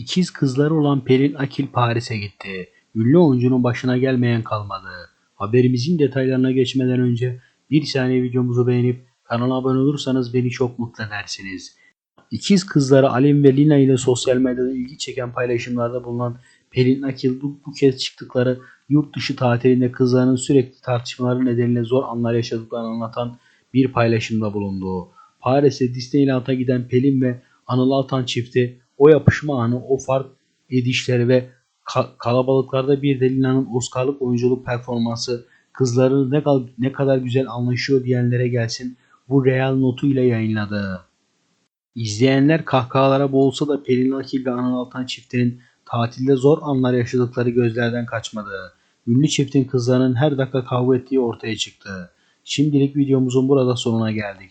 İkiz kızları olan Pelin Akil Paris'e gitti. Ünlü oyuncunun başına gelmeyen kalmadı. Haberimizin detaylarına geçmeden önce bir saniye videomuzu beğenip kanala abone olursanız beni çok mutlu edersiniz. İkiz kızları Alem ve Lina ile sosyal medyada ilgi çeken paylaşımlarda bulunan Pelin Akil bu, bu kez çıktıkları yurt dışı tatilinde kızlarının sürekli tartışmaları nedeniyle zor anlar yaşadıklarını anlatan bir paylaşımda bulundu. Paris'te Disneyland'a giden Pelin ve Anıl Altan çifti o yapışma anı, o fark edişleri ve ka- kalabalıklarda bir de Oscar'lık oyunculuk performansı kızları ne, ne kadar güzel anlaşıyor diyenlere gelsin bu real notu ile yayınladı. İzleyenler kahkahalara boğulsa da Pelin Akil ve Anıl Altan çiftinin tatilde zor anlar yaşadıkları gözlerden kaçmadı. Ünlü çiftin kızlarının her dakika kavga ettiği ortaya çıktı. Şimdilik videomuzun burada sonuna geldik.